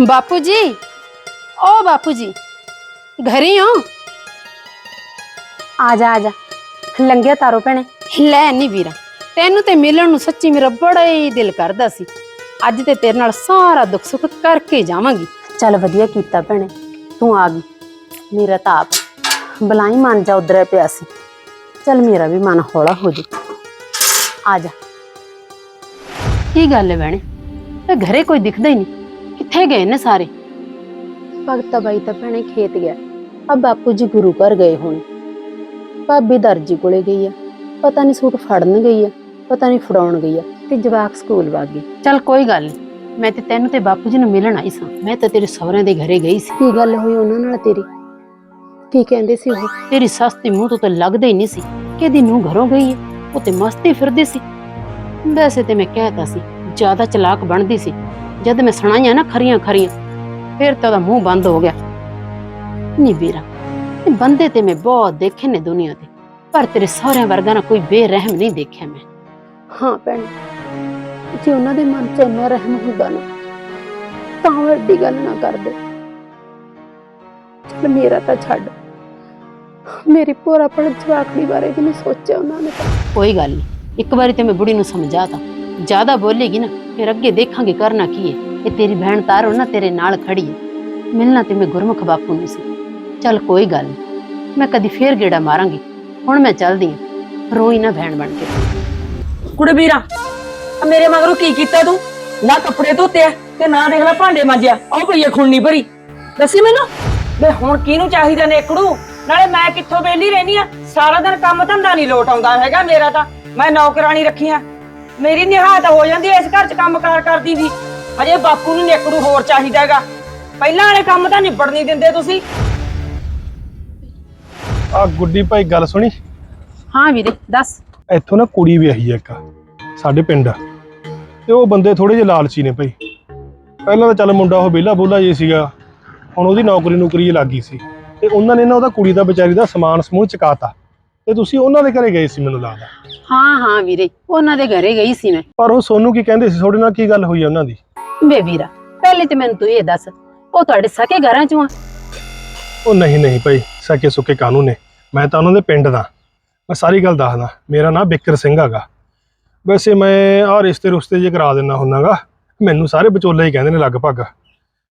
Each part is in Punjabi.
ਬਾਪੂ ਜੀ ਓ ਬਾਪੂ ਜੀ ਘਰੇ ਹੋ ਆ ਜਾ ਆ ਜਾ ਲੰਘਿਆ ਤਾਰੋ ਭੈਣੇ ਲੈ ਨਹੀਂ ਵੀਰਾ ਤੈਨੂੰ ਤੇ ਮਿਲਣ ਨੂੰ ਸੱਚੀ ਮੇਰਾ ਬੜਾ ਹੀ ਦਿਲ ਕਰਦਾ ਸੀ ਅੱਜ ਤੇ ਤੇਰੇ ਨਾਲ ਸਾਰਾ ਦੁੱਖ ਸੁੱਖ ਕਰਕੇ ਜਾਵਾਂਗੀ ਚੱਲ ਵਧੀਆ ਕੀਤਾ ਭੈਣੇ ਤੂੰ ਆ ਗਈ ਮੇਰਾ ਤਾਂ ਆਪ ਬਲਾਈ ਮਨ ਜਾ ਉਧਰ ਪਿਆ ਸੀ ਚੱਲ ਮੇਰਾ ਵੀ ਮਨ ਹੌਲਾ ਹੋ ਜੇ ਆ ਜਾ ਕੀ ਗੱਲ ਹੈ ਭੈਣੇ ਤੇ ਘਰੇ ਕੋਈ ਦਿਖਦਾ ਹੀ ਨਹੀਂ ਕਿੱਥੇ ਗਏ ਨੇ ਸਾਰੇ? ਭਗਤਾ ਬਾਈ ਤਾਂ ਭੈਣੇ ਖੇਤ ਗਿਆ। ਆ ਬਾਪੂ ਜੀ ਗੁਰੂ ਘਰ ਗਏ ਹੋਣੇ। ਭਾਬੀ ਦਰਜੀ ਕੋਲੇ ਗਈ ਆ। ਪਤਾ ਨਹੀਂ ਸੂਟ ਫੜਨ ਗਈ ਆ ਪਤਾ ਨਹੀਂ ਫੜਾਉਣ ਗਈ ਆ ਤੇ ਜਵਾਕ ਸਕੂਲ ਵਗ ਗਏ। ਚੱਲ ਕੋਈ ਗੱਲ ਨਹੀਂ ਮੈਂ ਤੇ ਤੈਨੂੰ ਤੇ ਬਾਪੂ ਜੀ ਨੂੰ ਮਿਲਣ ਆਈ ਸਾਂ। ਮੈਂ ਤਾਂ ਤੇਰੇ ਸਹੁਰਿਆਂ ਦੇ ਘਰੇ ਗਈ ਸੀ। ਕੀ ਗੱਲ ਹੋਈ ਉਹਨਾਂ ਨਾਲ ਤੇਰੀ? ਕੀ ਕਹਿੰਦੇ ਸੀ ਉਹ? ਤੇਰੀ ਸੱਸ ਦੇ ਮੂੰਹ ਤੋਂ ਤਾਂ ਲੱਗਦਾ ਹੀ ਨਹੀਂ ਸੀ ਕਿ ਦੀ ਨੂੰ ਘਰੋਂ ਗਈ ਹੈ ਉਹ ਤੇ ਮਸਤੀ ਫਿਰਦੀ ਸੀ। ਵੈਸੇ ਤੇ ਮੈਂ ਕਹਿਤਾ ਸੀ ਜ਼ਿਆਦਾ ਚਲਾਕ ਬਣਦੀ ਸੀ। ਜਦ ਮੈਂ ਸੁਣਾਈਆਂ ਨਾ ਖਰੀਆਂ ਖਰੀਆਂ ਫਿਰ ਤਾਂ ਉਹਦਾ ਮੂੰਹ ਬੰਦ ਹੋ ਗਿਆ। ਨਹੀਂ ਵੀਰਾ ਇਹ ਬੰਦੇ ਤੇ ਮੈਂ ਬਹੁਤ ਦੇਖੇ ਨੇ ਦੁਨੀਆ ਤੇ ਪਰ ਤੇਰੇ ਸਹੁਰਿਆਂ ਵਰਗਾ ਨਾ ਕੋਈ ਬੇਰਹਿਮ ਨਹੀਂ ਦੇਖਿਆ ਮੈਂ। ਹਾਂ ਭੈਣ ਜੇ ਉਹਨਾਂ ਦੇ ਮਨ 'ਚ ਇੰਨਾ ਰਹਿਮ ਹੁੰਦਾ ਨਾ ਤਾਂ ਉਹ ਐਡੀ ਗੱਲ ਨਾ ਕਰਦੇ। ਚੱਲ ਮੇਰਾ ਤਾਂ ਛੱਡ। ਮੇਰੀ ਭੋਰਾ ਪੜ ਜਵਾਕੜੀ ਬਾਰੇ ਵੀ ਨਹੀਂ ਸੋਚਿਆ ਉਹਨਾਂ ਨੇ ਤਾਂ। ਕੋਈ ਗੱਲ ਨਹੀਂ ਇੱਕ ਵਾਰੀ ਤੇ ਮੈਂ ਬੁੜੀ ਨੂੰ ਸਮਝਾਤਾ ਜ਼ਿਆਦਾ ਬੋਲੇਗੀ ਨਾ, ਫਿਰ ਅੱਗੇ ਦੇਖਾਂਗੇ ਕਰਨਾ ਕੀ ਹੈ। ਇਹ ਤੇਰੀ ਭੈਣ ਤਾਰੋ ਨਾ, ਤੇਰੇ ਨਾਲ ਖੜੀ ਹੈ। ਮਿਲਣਾ ਤੇ ਮੈਂ ਗੁਰਮੁਖ ਬਾਪੂ ਨੂੰ ਸੀ। ਚੱਲ ਕੋਈ ਗੱਲ ਨਹੀਂ ਮੈਂ ਕਦੀ ਫੇਰ ਗੇੜਾ ਮਾਰਾਂਗੀ। ਹੁਣ ਮੈਂ ਚੱਲਦੀ ਹਾਂ। ਰੋਈ ਨਾ ਭੈਣ ਬਣ ਕੇ। ਕੁੜੇ ਵੀਰਾ, ਆ ਮੇਰੇ ਮਗਰੋਂ ਕੀ ਕੀਤਾ ਤੂੰ? ਨਾ ਕੱਪੜੇ ਧੋਤੇ ਆ ਤੇ ਨਾ ਦੇਖ ਲੈ ਭਾਂਡੇ ਮਾਂਜਿਆ। ਆਹ ਪਈ ਆ ਖੁੰਨੀ ਭਰੀ। ਦੱਸੀ ਮੈਨੂੰ? ਵੇ ਹੁਣ ਕਿਹਨੂੰ ਚਾਹੀਦਾ ਨੇ ਨੇਕੜੂ? ਨਾਲੇ ਮੈਂ ਕਿੱਥੋਂ ਵੇਲੀ ਰਹਿਨੀ ਆ? ਸਾਰਾ ਦਿਨ ਕੰਮ ਧੰਦਾ ਨਹੀਂ ਲੋਟ ਆਉਂਦਾ ਹੈਗਾ ਮੇਰਾ ਤਾਂ। ਮੈਂ ਨੌਕਰਾਨੀ ਰੱਖੀਆਂ ਮੇਰੀ ਨਿਹਾਤ ਹੋ ਜਾਂਦੀ ਐ ਇਸ ਘਰ 'ਚ ਕੰਮ ਕਾਰ ਕਰਦੀ ਵੀ। ਅਜੇ ਬਾਪੂ ਨੂੰ ਨੇਕੜੂ ਹੋਰ ਚਾਹੀਦਾ ਹੈਗਾ। ਪਹਿਲਾਂ ਵਾਲੇ ਕੰਮ ਤਾਂ ਨਿਬੜ ਨਹੀਂ ਦਿੰਦੇ ਤੁਸੀਂ। ਆ ਗੁੱਡੀ ਭਾਈ ਗੱਲ ਸੁਣੀ? ਹਾਂ ਵੀਰੇ ਦੱਸ। ਇੱਥੋਂ ਨਾ ਕੁੜੀ ਵਿਆਹੀ ਆ ਇੱਕ। ਸਾਡੇ ਪਿੰਡ ਤੇ ਉਹ ਬੰਦੇ ਥੋੜੇ ਜਿਹੇ ਲਾਲਚੀ ਨੇ ਭਾਈ। ਪਹਿਲਾਂ ਤਾਂ ਚੱਲ ਮੁੰਡਾ ਉਹ ਵਿਹਲਾ ਬੋਲਾ ਜੇ ਸੀਗਾ। ਹੁਣ ਉਹਦੀ ਨੌਕਰੀ ਨੌਕਰੀ ਲੱਗ ਗਈ ਸੀ। ਤੇ ਉਹਨਾਂ ਨੇ ਨਾ ਉਹਦਾ ਕੁੜੀ ਦਾ ਵਿਚਾਰੀ ਦਾ ਸਮਾਨ ਸਮੂਹ ਚਕਾਤਾ। ਤੇ ਤੁਸੀਂ ਉਹਨਾਂ ਦੇ ਘਰੇ ਗਏ ਸੀ ਮੈਨੂੰ ਲੱਗਦਾ। ਹਾਂ ਹਾਂ ਵੀਰੇ ਉਹਨਾਂ ਦੇ ਘਰੇ ਗਈ ਸੀ ਮੈਂ। ਪਰ ਉਹ ਸੋਨੂੰ ਕੀ ਕਹਿੰਦੇ ਸੀ? ਤੁਹਾਡੇ ਨਾਲ ਕੀ ਗੱਲ ਹੋਈ ਆ ਉਹਨਾਂ ਦੀ? ਵੇ ਵੀਰਾ ਪਹਿਲੇ ਤੇ ਮੈਨੂੰ ਤੂੰ ਇਹ ਦੱਸ ਉਹ ਤੁਹਾਡੇ ਸਕੇ ਘਰਾਂ ਚੋਂ ਆ? ਉਹ ਨਹੀਂ ਨਹੀਂ ਭਾਈ ਸਕੇ ਸੁੱਕੇ ਕਾਨੂੰਨ ਨੇ। ਮੈਂ ਤਾਂ ਉਹਨਾਂ ਦੇ ਪਿੰਡ ਦਾ। ਮੈਂ ਸਾਰੀ ਗੱਲ ਦੱਸਦਾ ਮੇਰਾ ਨਾਮ ਬਿੱਕਰ ਸਿੰਘ ਹੈਗਾ। ਵੈਸੇ ਮੈਂ ਆਹ ਰਿਸ਼ਤੇ ਰੁਸ਼ਤੇ ਜੇ ਕਰਾ ਦਿੰਦਾ ਹੁੰਨਾਗਾ ਮੈਨੂੰ ਸਾਰੇ ਵਿਚੋਲੇ ਹੀ ਕਹਿੰਦੇ ਨੇ ਲਗਭਗ।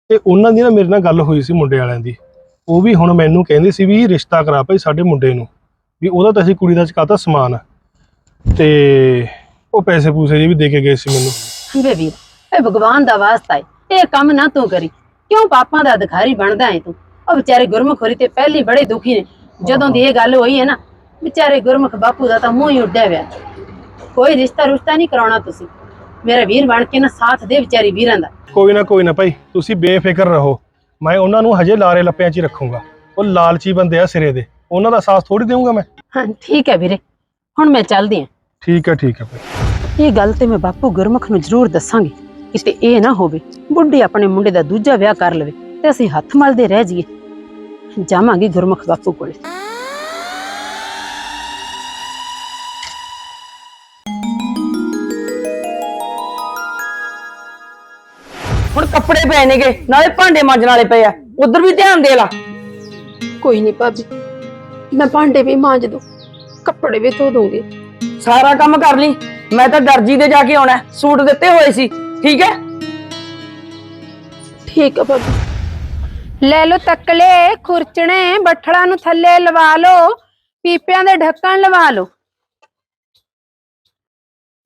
ਤੇ ਉਹਨਾਂ ਦੀ ਨਾ ਮੇਰੇ ਨਾਲ ਗੱਲ ਹੋਈ ਸੀ ਮੁੰਡੇ ਵਾਲਿਆਂ ਦੀ। ਉਹ ਵੀ ਹੁਣ ਮੈਨੂੰ ਕਹਿੰਦੇ ਸੀ ਵੀ ਰਿਸ਼ਤਾ ਕਰਾ ਭਾਈ ਸਾਡੇ ਮੁੰਡੇ ਨੂੰ। ਵੀ ਉਹਦਾ ਤਾਂ ਅਸੀਂ ਕੁੜੀ ਦਾ ਚਕਾਤਾ ਸਮਾਨ। ਤੇ ਉਹ ਪੈਸੇ ਪੂਸੇ ਜੇ ਵੀ ਦੇ ਕੇ ਗਏ ਸੀ ਮੈਨੂੰ। ਵੇ ਵੀਰਾ ਇਹ ਭਗਵਾਨ ਦਾ ਵਾਸਤਾ ਹੈ ਇਹ ਕੰਮ ਨਾ ਤੂੰ ਕਰੀ। ਕਿਉਂ ਪਾਪਾਂ ਦਾ ਅਧਿਕਾਰੀ ਬਣਦਾ ਹੈ ਤੂੰ? ਉਹ ਵਿਚਾਰੇ ਗੁਰਮੁਖ ਹੋਰੀ ਤੇ ਪਹਿਲੀ ਬੜੇ ਦੁਖੀ ਨੇ। ਜਦੋਂ ਦੀ ਇਹ ਗੱਲ ਹੋਈ ਹੈ ਨਾ ਵਿਚਾਰੇ ਗੁਰਮੁਖ ਬਾਪੂ ਦਾ ਤਾਂ ਮੂੰਹ ਹੀ ਉੱਡਿਆ ਹੋਇਆ। ਕੋਈ ਰਿਸ਼ਤਾ ਰੁਸ਼ਤਾ ਨਹੀਂ ਕਰਾਉਣਾ ਤੁਸੀਂ। ਮੇਰਾ ਵੀਰ ਬਣ ਕੇ ਨਾ ਸਾਥ ਦੇ ਵਿਚਾਰੀ ਵੀਰਾਂ ਦਾ। ਕੋਈ ਨਾ ਕੋਈ ਨਾ ਭਾਈ ਤੁਸੀਂ ਬੇਫਿਕਰ ਰਹੋ। ਮੈਂ ਉਹਨਾਂ ਨੂੰ ਹਜੇ ਲਾਰੇ ਲੱਪਿਆਂ 'ਚ ਹੀ ਰੱਖੂੰਗਾ। ਉਹ ਲਾਲਚੀ ਬੰਦੇ ਆ ਸਿਰੇ ਦੇ। ਉਹਨਾਂ ਦਾ ਸਾਥ ਥੋੜੀ ਦੇਵਾਂਗਾ ਮੈਂ? ਹਾਂ ਠੀਕ ਹੈ ਵੀਰੇ। ਹੁਣ ਮੈਂ ਚੱਲਦੀ ਹਾਂ। ਠੀਕ ਹੈ ਠੀਕ ਹੈ ਭਾਈ ਇਹ ਗੱਲ ਤੇ ਮੈਂ ਬਾਪੂ ਗੁਰਮੁਖ ਨੂੰ ਜ਼ਰੂਰ ਦੱਸਾਂਗੀ। ਕਿਤੇ ਇਹ ਨਾ ਹੋਵੇ ਬੁੱਢੀ ਆਪਣੇ ਮੁੰਡੇ ਦਾ ਦੂਜਾ ਵਿਆਹ ਕਰ ਲਵੇ ਤੇ ਅਸੀਂ ਹੱਥ ਮਲਦੇ ਰਹਿ ਜਾਈਏ। ਜਾਵਾਂਗੀ ਗੁਰਮੁਖ ਬਾਪੂ ਕੋਲੇ। ਹੁਣ ਕੱਪੜੇ ਪਏ ਨੇਗੇ ਨਾਲੇ ਭਾਂਡੇ ਮਾਂਜਣ ਵਾਲੇ ਪਏ ਆ। ਉਧਰ ਵੀ ਧਿਆਨ ਦੇ ਲਾ। ਕੋਈ ਨਹੀਂ ਭਾਬੀ ਮੈਂ ਭਾਂਡੇ ਵੀ ਮਾਂਜ ਦੂੰ ਕੱਪੜੇ ਵੀ ਧੋ ਦੂੰਗੀ। ਸਾਰਾ ਕੰਮ ਕਰ ਲਈ। ਮੈਂ ਤਾਂ ਦਰਜੀ ਦੇ ਜਾ ਕੇ ਆਉਣਾ ਹੈ। ਸੂਟ ਦਿੱਤੇ ਹੋਏ ਸੀ। ਠੀਕ ਹੈ? ਠੀਕ ਹੈ ਭਾਬੀ। ਲੈ ਲਓ ਤੱਕਲੇ ਖੁਰਚਣੇ ਬੱਠਲਾਂ ਨੂੰ ਥੱਲੇ ਲਵਾ ਲਓ ਪੀਪਿਆਂ ਦੇ ਢੱਕਣ ਲਵਾ ਲਓ।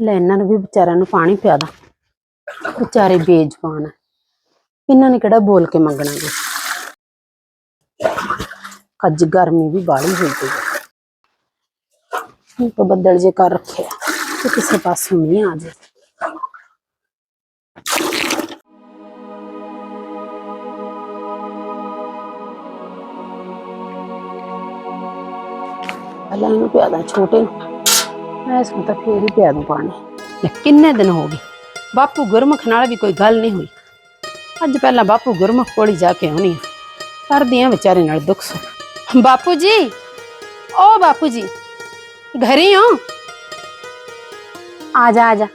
ਲੈ ਇਹਨਾਂ ਨੂੰ ਵੀ ਵਿਚਾਰਿਆਂ ਨੂੰ ਪਾਣੀ ਪਿਆ ਦਾ। ਵਿਚਾਰੇ ਬੇਜਵਾਨ ਆ। ਇਹਨਾਂ ਨੇ ਕਿਹੜਾ ਬੋਲ ਕੇ ਮੰਗਣਾ ਜੀ? ਅੱਜ ਗਰਮੀ ਵੀ ਬਾਹਲੀ ਹੋਈ ਪਈ ਹੈ ਹੁਣ ਤਾਂ ਬੱਦਲ ਜੇ ਕਰ ਰੱਖਿਆ ਤੇ ਕਿਸੇ ਪਾਸੋਂ ਨਹੀਂ ਆ ਜੇ। ਪਹਿਲਾਂ ਇਹਨੂੰ ਪਿਆ ਦਾਂ ਛੋਟੇ ਨੂੰ। ਮੈਂ ਇਸ ਨੂੰ ਤਾਂ ਫੇਰ ਹੀ ਪਿਆ ਦੂੰ ਪਾਣੀ। ਲੈ, ਕਿੰਨੇ ਦਿਨ ਹੋ ਗਏ? ਬਾਪੂ ਗੁਰਮੁਖ ਨਾਲ ਵੀ ਕੋਈ ਗੱਲ ਨਹੀਂ ਹੋਈ। ਅੱਜ ਪਹਿਲਾਂ ਬਾਪੂ ਗੁਰਮੁਖ ਕੋਲ ਹੀ ਜਾ ਕੇ ਆਉਣੀ ਆ। ਕਰਦੀ ਆ ਵਿਚਾਰੇ ਨਾਲ ਦੁੱਖ ਸੁੱਖ। ਬਾਪੂ ਜੀ ਓ ਬਾਪੂ ਜੀ ਘਰੇ ਹੋ ਆ ਜਾ ਆ ਜਾ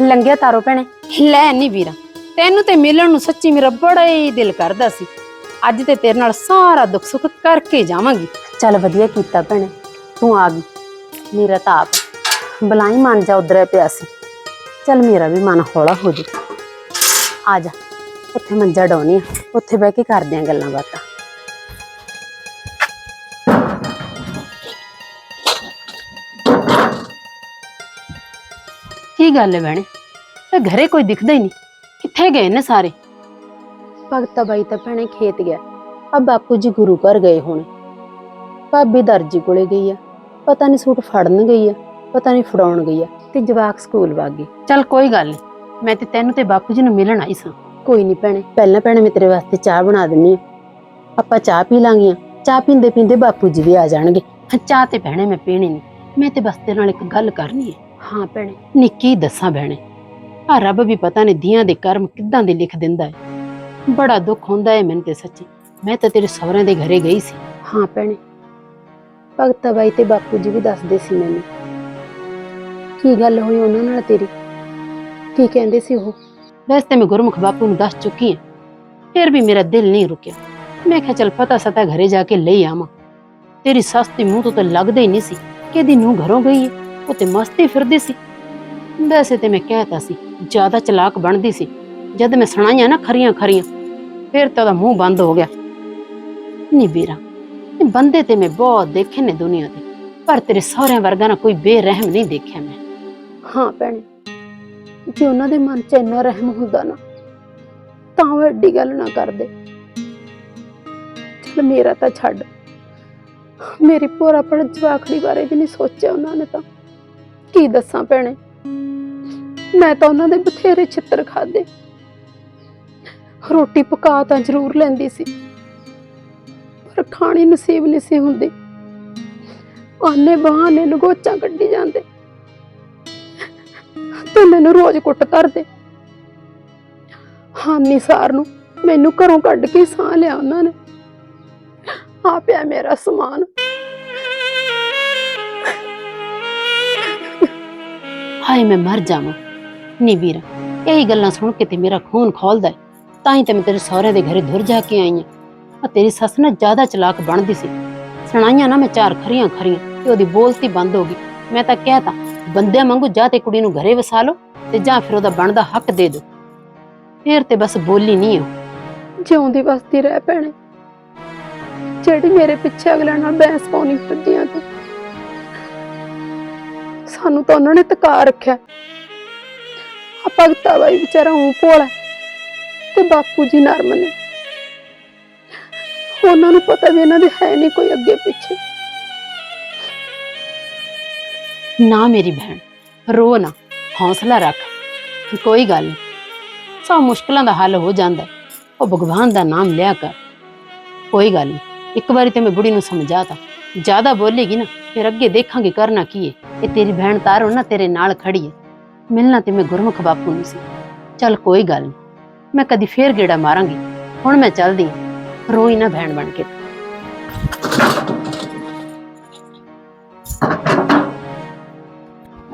ਲੰਘਿਆ ਤਾਰੋ ਭੈਣੇ ਲੈ ਨਹੀਂ ਵੀਰਾ ਤੈਨੂੰ ਤੇ ਮਿਲਣ ਨੂੰ ਸੱਚੀ ਮੇਰਾ ਬੜਾ ਹੀ ਦਿਲ ਕਰਦਾ ਸੀ ਅੱਜ ਤੇ ਤੇਰੇ ਨਾਲ ਸਾਰਾ ਦੁੱਖ ਸੁੱਖ ਕਰਕੇ ਜਾਵਾਂਗੀ ਚੱਲ ਵਧੀਆ ਕੀਤਾ ਭੈਣੇ ਤੂੰ ਆ ਗਈ ਮੇਰਾ ਤਾਂ ਆਪ ਬਲਾਈ ਮਨ ਜਾ ਉਧਰੇ ਪਿਆ ਸੀ ਚੱਲ ਮੇਰਾ ਵੀ ਮਨ ਹੌਲਾ ਹੋ ਜੂ ਆ ਜਾ ਉੱਥੇ ਮੰਜਾ ਡਾਉਣੀ ਆ ਉੱਥੇ ਬਹਿ ਕੇ ਕਰਦੇ ਆਂ ਗੱਲਾਂ ਬਾਤਾਂ ਕੀ ਗੱਲ ਹੈ ਭੈਣੇ? ਇਹ ਘਰੇ ਕੋਈ ਦਿਖਦਾ ਹੀ ਨਹੀਂ। ਕਿੱਥੇ ਗਏ ਨੇ ਸਾਰੇ? ਭਗਤਾ ਬਾਈ ਤਾਂ ਭੈਣੇ ਖੇਤ ਗਿਆ। ਆ ਬਾਪੂ ਜੀ ਗੁਰੂ ਘਰ ਗਏ ਹੋਣੇ। ਭਾਬੀ ਦਰਜੀ ਕੋਲੇ ਗਈ ਆ। ਪਤਾ ਨਹੀਂ ਸੂਟ ਫੜਨ ਗਈ ਆ ਪਤਾ ਨਹੀਂ ਫੜਾਉਣ ਗਈ ਆ ਤੇ ਜਵਾਕ ਸਕੂਲ ਵਗ ਗਏ। ਚੱਲ ਕੋਈ ਗੱਲ ਨਹੀਂ। ਮੈਂ ਤੇ ਤੈਨੂੰ ਤੇ ਬਾਪੂ ਜੀ ਨੂੰ ਮਿਲਣ ਆਈ ਸਾਂ। ਕੋਈ ਨਹੀਂ ਭੈਣੇ ਪਹਿਲਾਂ ਭੈਣੇ ਮੈਂ ਤੇਰੇ ਵਾਸਤੇ ਚਾਹ ਬਣਾ ਦਿੰਨੀ ਆਪਾਂ ਚਾਹ ਪੀ ਲਾਂਗੀਆਂ ਚਾਹ ਪੀਂਦੇ ਪੀਂਦੇ ਬਾਪੂ ਜੀ ਵੀ ਆ ਜਾਣਗੇ। ਹਾਂ, ਚਾਹ ਤੇ ਭੈਣੇ ਮੈਂ ਪੀਣੀ ਨਹੀਂ। ਮੈਂ ਤੇ ਬਸ ਤੇਰੇ ਨਾਲ ਇੱਕ ਗੱਲ ਕਰਨੀ ਹੈ। ਹਾਂ ਭੈਣੇ। ਨਿੱਕੀ ਦੱਸਾਂ ਭੈਣੇ ਆ ਰੱਬ ਵੀ ਪਤਾ ਨਹੀਂ ਦੀਆਂ ਦੇ ਕਰਮ ਕਿੱਦਾਂ ਦੇ ਲਿਖ ਦਿੰਦਾ ਹੈ ਬੜਾ ਦੁੱਖ ਹੁੰਦਾ ਹੈ ਮੈਨੂੰ ਤੇ ਸੱਚੀ। ਮੈਂ ਤਾਂ ਤੇਰੇ ਸਹੁਰਿਆਂ ਦੇ ਘਰੇ ਗਈ ਸੀ। ਹਾਂ ਭੈਣੇ। ਭਗਤਾ ਬਾਈ ਤੇ ਬਾਪੂ ਜੀ ਵੀ ਦੱਸਦੇ ਸੀ ਮੈਨੂੰ। ਕੀ ਗੱਲ ਹੋਈ ਉਹਨਾਂ ਨਾਲ ਤੇਰੀ? ਕੀ ਕਹਿੰਦੇ ਸੀ ਉਹ? ਵੈਸੇ ਤੇ ਮੈਂ ਗੁਰਮੁਖ ਬਾਪੂ ਨੂੰ ਦੱਸ ਚੁੱਕੀ ਹਾਂ ਫਿਰ ਵੀ ਮੇਰਾ ਦਿਲ ਨਹੀਂ ਰੁਕਿਆ। ਮੈਂ ਕਿਹਾ ਚਲ ਪਤਾ ਸਤਾ ਘਰੇ ਜਾ ਕੇ ਲਈ ਆਵਾਂ। ਤੇਰੀ ਸੱਸ ਦੇ ਮੂੰਹ ਤੋਂ ਤਾਂ ਲੱਗਦਾ ਹੀ ਨਹੀਂ ਸੀ ਕਿ ਦੀ ਨੂੰ ਘਰੋਂ ਗਈ ਹੈ ਉਹ ਮਸਤੀ ਫਿਰਦੀ ਸੀ। ਵੈਸੇ ਤੇ ਮੈਂ ਕਹਿਤਾ ਸੀ, ਜ਼ਿਆਦਾ ਚਲਾਕ ਬਣਦੀ ਸੀ। ਜਦ ਮੈਂ ਸੁਣਾਈਆਂ ਨਾ ਖਰੀਆਂ ਖਰੀਆਂ, ਫਿਰ ਤਾਂ ਉਹਦਾ ਮੂੰਹ ਬੰਦ ਹੋ ਗਿਆ। ਨਹੀਂ ਵੀਰਾ, ਇਹ ਬੰਦੇ ਤੇ ਮੈਂ ਬਹੁਤ ਦੇਖੇ ਨੇ ਦੁਨੀਆ ਤੇ ਪਰ ਤੇਰੇ ਸਹੁਰਿਆਂ ਵਰਗਾ ਨਾ ਕੋਈ ਬੇਰਹਿਮ ਨਹੀਂ ਦੇਖਿਆ ਮੈਂ। ਹਾਂ ਭੈਣੇ, ਜੇ ਉਹਨਾਂ ਦੇ ਮਨ 'ਚ ਇੰਨਾ ਰਹਿਮ ਹੁੰਦਾ ਨਾ, ਤਾਂ ਉਹ ਐਡੀ ਗੱਲ ਨਾ ਕਰਦੇ। ਚਲ ਮੇਰਾ ਤਾਂ ਛੱਡ, ਮੇਰੀ ਭੋਰਾ ਪੜ ਜਵਾਖੜੀ ਬਾਰੇ ਵੀ ਨਹੀਂ ਸੋਚਿਆ ਉਹਨਾਂ ਨੇ ਤਾਂ। ਕੀ ਦੱਸਾਂ ਭੈਣੇ? ਮੈਂ ਤਾਂ ਉਹਨਾਂ ਦੇ ਬਥੇਰੇ ਛਿੱਤਰ ਖਾਦੇ ਰੋਟੀ ਪਕਾ ਤਾਂ ਜ਼ਰੂਰ ਲੈਂਦੀ ਸੀ। ਪਰ ਖਾਣੀ ਨਸੀਬ ਨਹੀਂ ਸੀ ਹੁੰਦੀ। ਆਨੇ ਬਹਾਨੇ ਲਗੋਚਾਂ ਕੱਢੀ ਜਾਂਦੇ। ਤੇ ਮੈਨੂੰ ਰੋਜ਼ ਕੁੱਟ ਕਰਦੇ ਹਾਨੀ ਸਾਰ ਨੂੰ ਮੈਨੂੰ ਘਰੋਂ ਕੱਢ ਕੇ ਸਾਹ ਲਿਆ ਉਹਨਾਂ ਨੇ। ਆ ਪਿਆ ਮੇਰਾ ਸਮਾਨ। ਹਾਏ ਮੈਂ ਮਰ ਜਾਵਾਂ। ਨੀ ਵੀਰਾ, ਇਹੀ ਗੱਲਾਂ ਸੁਣ ਕੇ ਤੇ ਮੇਰਾ ਖੂਨ ਖੋਲਦਾ ਹੈ ਤਾਂ ਹੀ ਤੇ ਮੈਂ ਤੇਰੇ ਸਹੁਰੇ ਦੇ ਘਰੇ ਧੁਰ ਜਾ ਕੇ ਆਈ ਹਾਂ ਆ ਤੇਰੀ ਸੱਸ ਨਾ ਜ਼ਿਆਦਾ ਚਲਾਕ ਬਣਦੀ ਸੀ। ਸੁਣਾਈਆਂ ਨਾ ਮੈਂ ਚਾਰ ਖਰੀਆਂ ਖਰੀਆਂ ਤੇ ਉਹਦੀ ਬੋਲਤੀ ਬੰਦ ਹੋ ਗਈ। ਮੈਂ ਤਾਂ ਕਹਿਤਾ, ਬੰਦਿਆਂ ਵਾਂਗੂ ਜਾਂ ਤੇ ਕੁੜੀ ਨੂੰ ਘਰੇ ਵਸਾ ਲਓ ਤੇ ਜਾਂ ਫਿਰ ਉਹਦਾ ਬਣਦਾ ਹੱਕ ਦੇ ਦਿਓ। ਫੇਰ ਤੇ ਬਸ ਬੋਲੀ ਨਹੀਂ ਉਹ। ਜਿਉਂਦੀ ਵਸਦੀ ਰਹਿ ਭੈਣੇ। ਜਿਹੜੀ ਮੇਰੇ ਪਿੱਛੇ ਅਗਲਿਆਂ ਨਾਲ ਬਹਿਸ ਪਾਉਣੀ ਫਿਰਦੀਆਂ ਤੂੰ। ਸਾਨੂੰ ਤਾਂ ਉਹਨਾਂ ਨੇ ਤਕਾ ਰੱਖਿਆ। ਆ ਭਗਤਾ ਬਾਈ ਵਿਚਾਰਾ ਉਹ ਭੋਲਾ ਤੇ ਬਾਪੂ ਜੀ ਨਰਮ ਨੇ। ਉਹਨਾਂ ਨੂੰ ਪਤਾ ਵੀ ਇਹਨਾਂ ਦੇ ਹੈ ਨਹੀਂ ਕੋਈ ਅੱਗੇ ਪਿੱਛੇ। ਨਾ ਮੇਰੀ ਭੈਣ, ਰੋ ਨਾ, ਹੌਸਲਾ ਰੱਖ, ਕੋਈ ਗੱਲ ਨਹੀਂ। ਸਭ ਮੁਸ਼ਕਲਾਂ ਦਾ ਹੱਲ ਹੋ ਜਾਂਦਾ ਹੈ। ਉਹ ਭਗਵਾਨ ਦਾ ਨਾਮ ਲਿਆ ਕਰ। ਕੋਈ ਗੱਲ ਨਹੀਂ, ਇੱਕ ਵਾਰੀ ਤੇ ਮੈਂ ਬੁੜੀ ਨੂੰ ਸਮਝਾਤਾ ਜ਼ਿਆਦਾ ਬੋਲੇਗੀ ਨਾ, ਫਿਰ ਅੱਗੇ ਦੇਖਾਂਗੇ ਕਰਨਾ ਕੀ ਹੈ। ਇਹ ਤੇਰੀ ਭੈਣ ਤਾਰੋ ਨਾ ਤੇਰੇ ਨਾਲ ਖੜੀ ਹੈ ਮਿਲਣਾ ਤੇ ਮੈਂ ਗੁਰਮੁਖ ਬਾਪੂ ਨੂੰ ਸੀ ਚੱਲ ਕੋਈ ਗੱਲ ਨਹੀਂ ਮੈਂ ਕਦੀ ਫੇਰ ਗੇੜਾ ਮਾਰਾਂਗੀ ਹੁਣ ਮੈਂ ਚੱਲਦੀ ਹਾਂ ਰੋਈ ਨਾ ਭੈਣ ਬਣ ਕੇ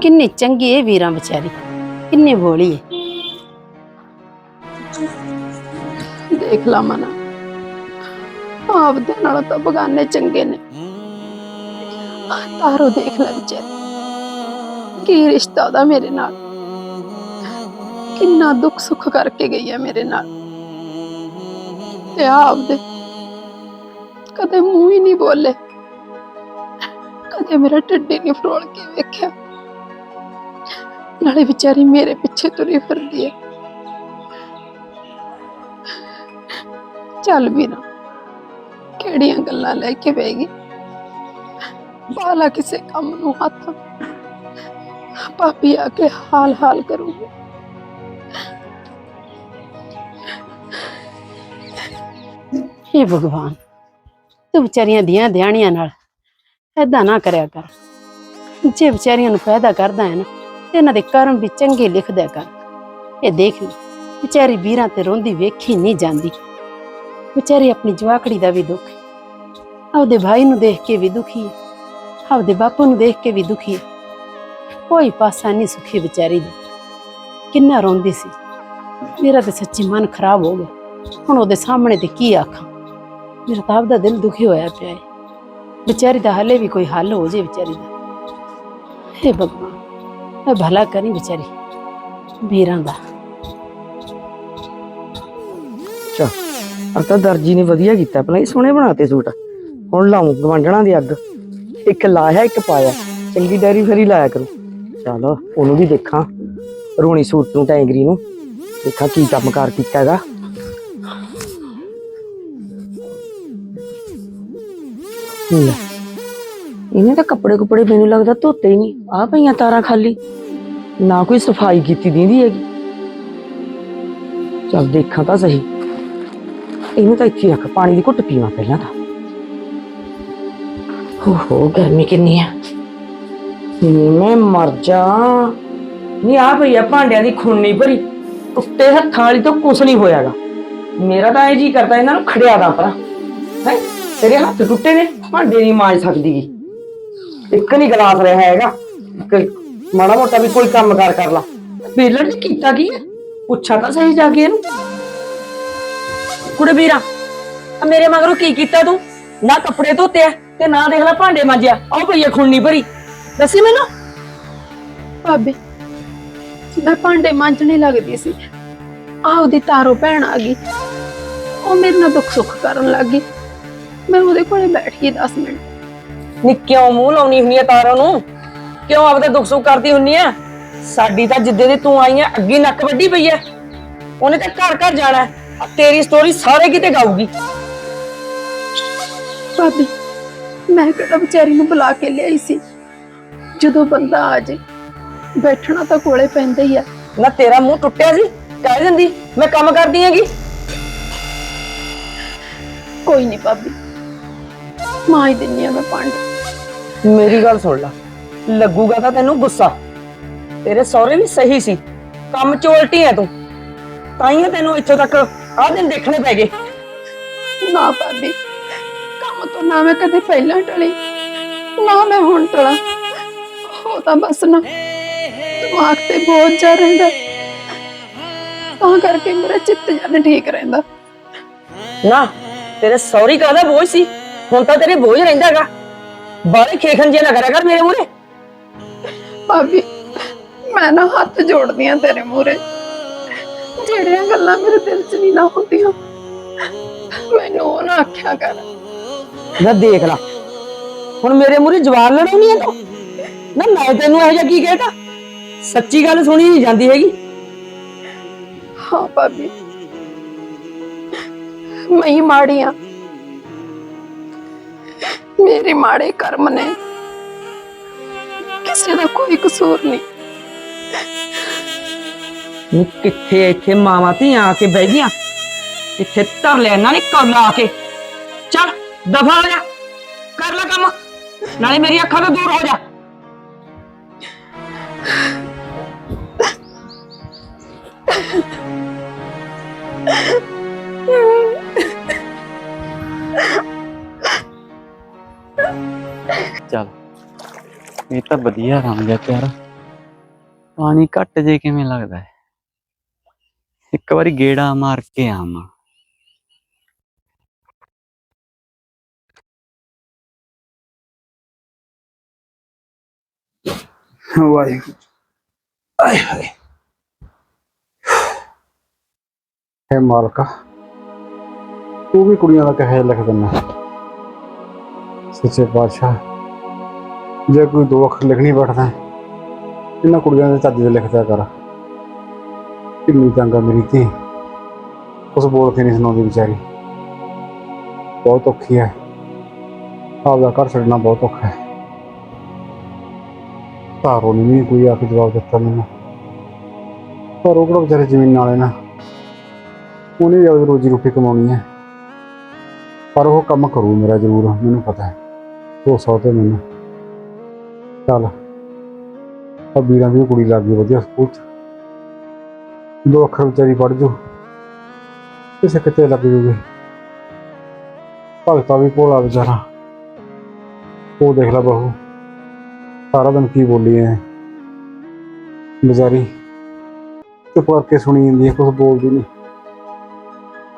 ਕਿੰਨੀ ਚੰਗੀ ਹੈ ਵੀਰਾਂ ਵਿਚਾਰੀ ਕਿੰਨੀ ਭੋਲੀ ਹੈ ਦੇਖ ਲਾ ਮਨਾ ਆਪਦੇ ਨਾਲ ਤਾਂ ਬਗਾਨੇ ਚੰਗੇ ਨੇ ਤਾਰੋ ਦੇਖ ਲੈ ਵਿਚਾਰੀ ਕੀ ਰਿਸ਼ਤਾ ਉਹਦਾ ਮੇਰੇ ਨਾਲ? ਕਿੰਨਾ ਦੁੱਖ ਸੁੱਖ ਕਰਕੇ ਗਈ ਹੈ ਮੇਰੇ ਨਾਲ। ਤੇ ਆਪਦੇ ਕਦੇ ਮੂੰਹ ਹੀ ਨਹੀਂ ਬੋਲੇ। ਕਦੇ ਮੇਰਾ ਢਿੱਡੀ ਨਹੀਂ ਫਰੋਲ ਕੇ ਵੇਖਿਆ। ਨਾਲੇ ਵਿਚਾਰੀ ਮੇਰੇ ਪਿੱਛੇ ਤੁਰੀ ਫਿਰਦੀ ਹੈ। ਚੱਲ ਵੀ ਨਾ ਕਿਹੜੀਆਂ ਗੱਲਾਂ ਲੈ ਕੇ ਬੈਗੀ ਬਾਲਾ ਕਿਸੇ ਕੰਮ ਨੂੰ ਹੱਥ ਪਾਪੀ ਆ ਕੇ ਹਾਲ ਹਾਲ ਕਰੂਗੀ ਹੇ ਭਗਵਾਨ ਤੂੰ ਵਿਚਾਰੀਆਂ ਦੀਆਂ ਧਿਆਣੀਆਂ ਨਾਲ ਐਦਾਂ ਨਾ ਕਰਿਆ ਕਰ ਜੇ ਵਿਚਾਰੀਆਂ ਨੂੰ ਪੈਦਾ ਕਰਦਾ ਹੈ ਨਾ ਤੇ ਇਹਨਾਂ ਦੇ ਕਰਮ ਵੀ ਚੰਗੇ ਲਿਖਦਾ ਕਰ ਇਹ ਦੇਖ ਲਈ ਵਿਚਾਰੀ ਵੀਰਾਂ ਤੇ ਰੋਂਦੀ ਵੇਖੀ ਨਹੀਂ ਜਾਂਦੀ ਵਿਚਾਰੀ ਆਪਣੀ ਜਵਾਕੜੀ ਦਾ ਵੀ ਦੁੱਖ ਹੈ। ਆਪਦੇ ਭਾਈ ਨੂੰ ਦੇਖ ਕੇ ਵੀ ਦੁਖੀ ਹੈ ਆਪਦੇ ਬਾਪੂ ਨੂੰ ਦੇਖ ਕੇ ਵੀ ਦੁਖੀ ਹੈ ਕੋਈ ਪਾਸਾ ਨਹੀਂ ਸੁਖੀ ਵਿਚਾਰੀ ਦਾ। ਕਿੰਨਾ ਰੋਂਦੀ ਸੀ। ਮੇਰਾ ਤੇ ਸੱਚੀ ਮਨ ਖਰਾਬ ਹੋ ਗਿਆ। ਹੁਣ ਉਹਦੇ ਸਾਹਮਣੇ ਤੇ ਕੀ ਆਖਾਂ। ਮੇਰਾ ਤਾਂ ਆਪਦਾ ਦਿਲ ਦੁਖੀ ਹੋਇਆ ਪਿਆ ਹੈ ਵਿਚਾਰੀ ਦਾ ਹਲੇ ਵੀ ਕੋਈ ਹੱਲ ਹੋ ਜੇ ਵਿਚਾਰੀ ਦਾ। ਹੇ ਭਗਵਾਨ, ਮੈਂ ਭਲਾ ਕਰੀ ਵਿਚਾਰੀ। ਵੀਰਾਂ ਦਾ। ਅੱਛਾ ਆ ਤਾਂ ਦਰਜੀ ਨੇ ਵਧੀਆ ਕੀਤਾ। ਪਹਿਲਾਂ ਇਹ ਸੋਹਣੇ ਬਣਾਤੇ ਸੂਟ। ਹੁਣ ਲਾਉਂ ਗਵਾਂਢਣਾ ਦੀ ਅੱਗ। ਇੱਕ ਲਾਇਆ, ਇੱਕ ਪਾਇਆ। ਚੰਗੀ ਡੈਰੀ ਫੇਰੀ ਲਾਇਆ ਕਰੋ। ਚਲ ਉਹਨੂੰ ਵੀ ਦੇਖਾਂ। ਰੋਣੀ ਸੂਟ ਨੂੰ ਟੈਂਗਰੀ ਨੂੰ। ਦੇਖਾਂ ਕੀ ਕੰਮ ਕਾਰ ਕੀਤਾ ਹੈਗਾ। ਲੈ, ਇਹਨੇ ਤਾਂ ਕੱਪੜੇ ਕੁਪੜੇ ਮੈਨੂੰ ਲੱਗਦਾ ਧੋਤੇ ਹੀ ਨਹੀਂ। ਆ ਪਈਆਂ ਤਾਰਾਂ ਖਾਲੀ। ਨਾ ਕੋਈ ਸਫ਼ਾਈ ਕੀਤੀ ਦਿੰਦੀ ਹੈਗੀ। ਚੱਲ ਦੇਖਾਂ ਤਾਂ ਸਹੀ। ਇਹਨੂੰ ਤਾਂ ਇੱਥੇ ਹੀ ਰੱਖ ਪਾਣੀ ਦੀ ਘੁੱਟ ਪੀਵਾਂ ਪਹਿਲਾਂ ਤਾਂ। ਹੋ ਹੋ ਗਰਮੀ ਕਿੰਨੀ ਆ। ਨੀ ਮੈਂ ਮਰ ਜਾ। ਨਹੀਂ ਆ ਪਈ ਆ ਭਾਂਡਿਆਂ ਦੀ ਖੁੰਨੀ ਭਰੀ। ਟੁੱਟੇ ਹੱਥਾਂ ਵਾਲੀ ਤੋਂ ਕੁਛ ਨਹੀਂ ਹੋਇਆਗਾ। ਮੇਰਾ ਤਾਂ ਇਹ ਜੀ ਕਰਦਾ ਇਹਨਾਂ ਨੂੰ ਖੜਿਆ ਦਾ ਪਰਾਂ ਹੈ? ਤੇਰੇ ਹੱਥ ਟੁੱਟੇ ਨੇ, ਭਾਂਡੇ ਨਹੀਂ ਮਾਂਜ ਸਕਦੀ ਗੀ। ਇੱਕ ਨਹੀਂ ਗਲਾਸ ਰਿਹਾ ਹੈਗਾ। ਇੱਕ ਮਾੜਾ ਮੋਟਾ ਵੀ ਕੋਈ ਕੰਮ ਕਾਰ ਕਰ ਲਾ। ਵੇਲੜ ਨੇ ਕੀਤਾ ਕੀ ਹੈ? ਪੁੱਛਾ ਤਾਂ ਸਹੀ ਜਾ ਕੇ ਇਹਨੂੰ। ਕੁੜੇ ਵੀਰਾ, ਆ ਮੇਰੇ ਮਗਰੋਂ ਕੀ ਕੀਤਾ ਤੂੰ? ਨਾ ਕੱਪੜੇ ਧੋਤੇ ਆ ਤੇ ਨਾ ਦੇਖ ਲੈ ਭਾਂਡੇ ਮਾਂਜਿਆ। ਆਹ ਪਈਆ ਖੁੰਨੀ ਭਰੀ। ਦੱਸੀ ਮੈਨੂੰ? ਭਾਬੀ ਮੈਂ ਭਾਂਡੇ ਮਾਂਜਣੇ ਲੱਗਦੀ ਸੀ। ਆਹ ਉਹਦੀ ਤਾਰੋ ਭੈਣ ਆ ਗਈ। ਉਹ ਮੇਰੇ ਨਾਲ ਦੁੱਖ ਸੁੱਖ ਕਰਨ ਲੱਗ ਗਈ। ਮੈਂ ਉਹਦੇ ਕੋਲੇ ਬੈਠ ਗਈ 10 ਮਿੰਟ। ਨੀ ਕਿਉਂ ਮੂੰਹ ਲਾਉਣੀ ਹੁੰਨੀ ਆ ਤਾਰਾਂ ਨੂੰ? ਕਿਉਂ ਆਪਦਾ ਦੁੱਖ ਸੁੱਖ ਕਰਦੀ ਹੁੰਨੀ ਆ? ਸਾਡੀ ਤਾਂ ਜਿੱਦੇ ਦੀ ਤੂੰ ਆਈ ਆ ਅੱਗੀ ਨੱਕ ਵੱਡੀ ਪਈ ਐ ਉਹਨੇ ਤਾਂ ਘਰ ਘਰ ਜਾਣਾ ਹੈ। ਆਹ ਤੇਰੀ ਸਟੋਰੀ ਸਾਰੇ ਕਿਤੇ ਗਾਊਗੀ। ਭਾਬੀ ਮੈਂ ਕਿਹੜਾ ਵਿਚਾਰੀ ਨੂੰ ਬੁਲਾ ਕੇ ਲਿਆਈ ਸੀ? ਜਦੋਂ ਬੰਦਾ ਆ ਜੇ ਬੈਠਣਾ ਤਾਂ ਕੋਲੇ ਪੈਂਦਾ ਹੀ ਆ। ਨਾ ਤੇਰਾ ਮੂੰਹ ਟੁੱਟਿਆ ਸੀ ਕਹਿ ਦਿੰਦੀ ਮੈਂ ਕੰਮ ਕਰਦੀ ਹੈਗੀ। ਕੋਈ ਨਹੀਂ ਭਾਬੀ ਮਾਂ ਹੀ ਦਿੰਨੀ ਆ ਮੈਂ ਭਾਂਡੇ। ਮੇਰੀ ਗੱਲ ਸੁਣ ਲੈ ਲੱਗੂਗਾ ਤਾਂ ਤੈਨੂੰ ਗੁੱਸਾ। ਤੇਰੇ ਸਹੁਰੇ ਵੀ ਸਹੀ ਸੀ ਕੰਮ ਚ ਉਲਟੀ ਐ ਤੂੰ। ਤਾਂ ਹੀ ਤੈਨੂੰ ਇੱਥੋਂ ਤੱਕ ਆਹ ਦਿਨ ਦੇਖਣੇ ਪੈ ਗਏ। ਨਾ ਭਾਬੀ ਕੰਮ ਤੋਂ ਨਾ ਮੈਂ ਕਦੇ ਪਹਿਲਾਂ ਟਲੀ ਨਾ ਮੈਂ ਹੁਣ ਟਲਾਂ। ਉਹ ਤਾਂ ਬਸ ਨਾ ਦਿਮਾਗ ਤੇ ਬੋਝ ਜਾ ਰਹਿੰਦਾ। ਤਾਂ ਕਰਕੇ ਮੇਰਾ ਚਿੱਤ ਜਨ ਠੀਕ ਰਹਿੰਦਾ। ਨਾ ਤੇਰੇ ਸੌਰੀ ਕਾਹਦਾ ਬੋਝ ਸੀ? ਹੁਣ ਤਾਂ ਤੇਰੇ ਬੋਝ ਰਹਿੰਦਾ ਹੈਗਾ। ਬਾਰੇ ਖੇਖਣ ਜੇ ਨਾ ਕਰਿਆ ਕਰ ਮੇਰੇ ਮੂਹਰੇ। ਭਾਬੀ ਮੈਂ ਨਾ ਹੱਥ ਜੋੜਦੀ ਆ ਤੇਰੇ ਮੂਹਰੇ। ਜਿਹੜੀਆਂ ਗੱਲਾਂ ਮੇਰੇ ਦਿਲ 'ਚ ਨਹੀਂ ਨਾ ਹੁੰਦੀਆਂ ਮੈਨੂੰ ਉਹ ਨਾ ਆਖਿਆ ਕਰ। ਨਾ ਦੇਖ ਲੈ। ਹੁਣ ਮੇਰੇ ਮੂਹਰੇ ਜਵਾਨ ਲੜਾਉਣੀ ਹੈ ਤੂੰ? ਨਾ ਮੈਂ ਤੈਨੂੰ ਇਹੋ ਜਿਹਾ ਕੀ ਕਹਿਤਾ? ਸੱਚੀ ਗੱਲ ਸੁਣੀ ਨਹੀਂ ਜਾਂਦੀ ਹੈਗੀ। ਹਾਂ ਭਾਬੀ। ਮੈਂ ਹੀ ਮਾੜੀ ਆ ਮੇਰੇ ਮਾੜੇ ਕਰਮ ਨੇ ਕਿਸੇ ਦਾ ਕੋਈ ਕਸੂਰ ਨਹੀਂ। ਨੀ ਕਿੱਥੇ ਇੱਥੇ ਮਾਵਾਂ ਧੀਆਂ ਆ ਕੇ ਬਹਿ ਗਈਆਂ? ਇੱਥੇ ਧਰ ਲਿਆ ਇਹਨਾਂ ਨੇ ਕੱਲ ਆ ਕੇ। ਚੱਲ ਦਫਾ ਹੋ ਜਾ। ਕਰ ਲੈ ਕੰਮ। ਨਾਲੇ ਮੇਰੀ ਅੱਖਾਂ ਤੋਂ ਦੂਰ ਹੋ ਜਾ। ਚੱਲ, ਇਹ ਤਾਂ ਵਧੀਆ ਰੰਗ ਹੈ ਪਿਆਰਾ। ਪਾਣੀ ਘੱਟ ਜੇ ਕਿਵੇਂ ਲੱਗਦਾ ਹੈ? ਇੱਕ ਵਾਰੀ ਗੇੜਾ ਮਾਰ ਕੇ ਆਵਾਂ। ਵਾਹਿਗੁਰੂ। ਆਏ ਹਾਏ। ਹੈ ਮਾਲਕਾ। ਤੂੰ ਵੀ ਕੁੜੀਆਂ ਦਾ ਕਹੇ ਲਿਖ ਦਿੰਦਾ ਸੱਚੇ ਪਾਤਸ਼ਾਹ, ਜੇ ਕੋਈ ਦੋ ਅੱਖਰ ਲਿਖਣੀ ਬੈਠਦਾ, ਇਹਨਾਂ ਕੁੜੀਆਂ ਦੇ ਚੱਜ ਦੇ ਲਿਖਦਾ ਕਰ। ਕਿੰਨੀ ਤੰਗਾ ਮੇਰੀ ਧੀ। ਉਸ ਬੋਲ ਕੇ ਨਹੀਂ ਸੁਣਾਉਂਦੀ ਵਿਚਾਰੀ। ਬਹੁਤ ਔਖੀ ਹੈ। ਆਪਦਾ ਘਰ ਛੱਡਣਾ ਬਹੁਤ ਔਖਾ ਹੈ। ਤਾਰੋ ਨੇ ਵੀ ਕੋਈ ਆ ਕੇ ਜਵਾਬ ਦਿੱਤਾ ਮੈਨੂੰ। ਪਰ ਉਹ ਕਿਹੜਾ ਵਿਚਾਰੇ ਜ਼ਮੀਨ ਵਾਲੇ ਨਾ? ਉਹਨੇ ਵੀ ਆਪਦੀ ਰੋਜੀ ਰੋਟੀ ਕਮਾਉਣੀ ਹੈ। ਪਰ ਉਹ ਕੰਮ ਕਰੂ ਮੇਰਾ ਜ਼ਰੂਰ, ਮੈਨੂੰ ਪਤਾ ਹੈ। ਉਹ ਤੇ ਮੈਨੂੰ। ਚੱਲ। ਆ ਵੀਰਾਂ ਦੀ ਵੀ ਕੁੜੀ ਲੱਗ ਗਈ ਵਧੀਆ ਸਕੂਲ ਚ। ਦੋ ਅੱਖਰ ਵਿਚਾਰੀ ਪੜ ਜੂ। ਕਿਸੇ ਕਿਤੇ ਲੱਗ ਜੂਗੀ। ਭਗਤਾ ਵੀ ਭੋਲਾ ਵਿਚਾਰਾ। ਉਹ ਦੇਖ ਲੈ ਬਹੂ। ਸਾਰਾ ਦਿਨ ਕੀ ਬੋਲੀ ਐ। ਵਿਚਾਰੀ ਚੁੱਪ ਕਰਕੇ ਸੁਣੀ ਜਾਂਦੀ ਹੈ ਕੁਝ ਬੋਲਦੀ ਨਹੀਂ।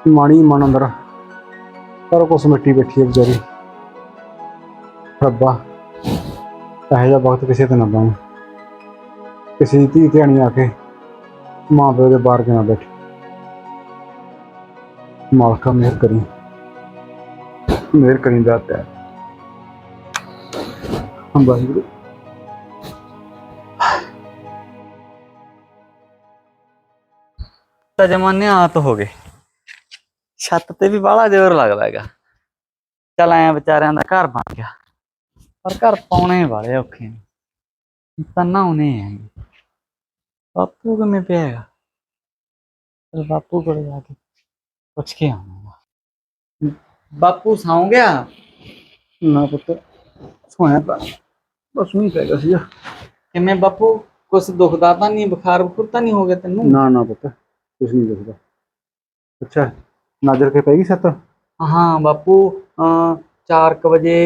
ਮਾਣੀ ਮਨ ਅੰਦਰ। ਪਰ ਕੁਛ ਮਿੱਟੀ ਬੈਠੀ ਹੈ ਵਿਚਾਰੀ। ਰੱਬਾ, ਇਹੋ ਜਿਹਾ ਵਕਤ ਕਿਸੇ ਤੇ ਨਾ ਪਾਉਂ ਕਿਸੇ ਦੀ ਧੀ ਧਿਆਣੀ ਆ ਕੇ ਮਾਂ ਪਿਓ ਦੇ ਬਾਹਰ ਕੇ ਨਾ ਬੈਠੇ? ਮਾਲਕਾ ਮਿਹਰ ਕਰੀ। ਮਿਹਰ ਕਰੀ ਦਾਤਾ ਹਮ ਵਾਹਿਗੁਰੂ। ਤਾਂ ਜਮਾਨੇ ਆਤ ਹੋ ਗਏ। ਛੱਤ ਤੇ ਵੀ ਬਾਹਲਾ ਜ਼ੋਰ ਲੱਗਦਾ ਹੈਗਾ। ਚੱਲ ਆਇਆ ਵਿਚਾਰਿਆਂ ਦਾ ਘਰ ਬਣ ਗਿਆ। ਪਰ ਘਰ ਪਾਉਣੇ ਵਾਲੇ ਔਖੇ ਨੇ। ਤਾਂ ਨਹਾਉਣੇ ਆ ਬਾਪੂ ਕਿਵੇਂ ਪਿਆ ਹੈਗਾ? ਚਲ ਬਾਪੂ ਕੋਲ ਜਾ ਕੇ ਪੁੱਛ ਕੇ ਆਵਾਂਗਾ। ਬਾਪੂ ਸੌਂ ਗਿਆ? ਨਾ ਪੁੱਤ ਸੋਇਆ ਤਾਂ। ਬਸ ਨਹੀਂ ਪੈ ਗਿਆ ਸੀ ਕਿਵੇਂ ਬਾਪੂ? ਕੁਛ ਦੁਖਦਾ ਤਾਂ ਨਹੀਂ ਬੁਖਾਰ ਬਖੁਰ ਤਾਂ ਨਹੀਂ ਹੋ ਗਿਆ ਤੈਨੂੰ? ਨਾ ਨਾ ਪੁੱਤ ਕੁਛ ਨਹੀਂ ਦਿਖਦਾ। ਅੱਛਾ। ਨਜ਼ਰ ਕੇ ਪੈ ਗਈ ਸੱਤ? ਹਾਂ ਬਾਪੂ ਅ 4:00 ਵਜੇ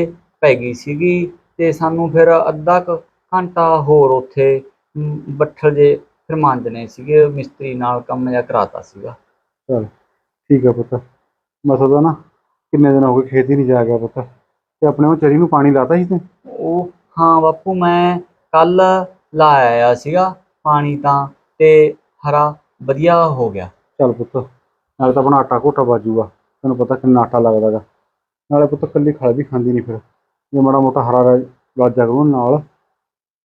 ਪੈ ਗਈ ਸੀਗੀ ਤੇ ਸਾਨੂੰ ਫਿਰ ਅੱਧਾ ਕੁ ਘੰਟਾ ਹੋਰ ਉੱਥੇ ਬੱਠਲ ਜੇ ਫਿਰ ਮਾਂਜਣੇ ਸੀਗੇ ਮਿਸਤਰੀ ਨਾਲ ਕੰਮ ਜਿਹਾ ਕਰਾਤਾ ਸੀਗਾ। ਚਲ ਠੀਕ ਹੈ ਪੁੱਤ। ਮਸਾ ਨਾ ਕਿੰਨੇ ਦਿਨ ਹੋ ਗਏ ਖੇਤ ਨਹੀਂ ਜਾ ਗਿਆ ਪੁੱਤ। ਤੇ ਆਪਣੇ ਉਹ ਚਰੀ ਨੂੰ ਪਾਣੀ ਲਾਤਾ ਸੀ ਤੂੰ? ਉਹ ਹਾਂ ਬਾਪੂ ਮੈਂ ਕੱਲ ਲਾਇਆ ਆਇਆ ਸੀਗਾ ਪਾਣੀ ਤਾਂ ਤੇ ਹਰਾ ਵਧੀਆ ਹੋ ਗਿਆ। ਚੱਲ ਪੁੱਤ ਨਾਲੇ ਤਾਂ ਆਪਣਾ ਆਟਾ ਘੋਟਾ ਬਾਜੂਗਾ ਤੈਨੂੰ ਪਤਾ ਕਿੰਨਾ ਆਟਾ ਲੱਗਦਾਗਾ। ਨਾਲੇ ਪੁੱਤ ਕੱਲੀ ਖਲ ਵੀ ਖਾਂਦੀ ਨਹੀਂ ਫਿਰ। ਜੇ ਮਾੜਾ ਮੋਟਾ ਹਰਾ ਰਾਜਾ ਕਰੂ ਨਾਲ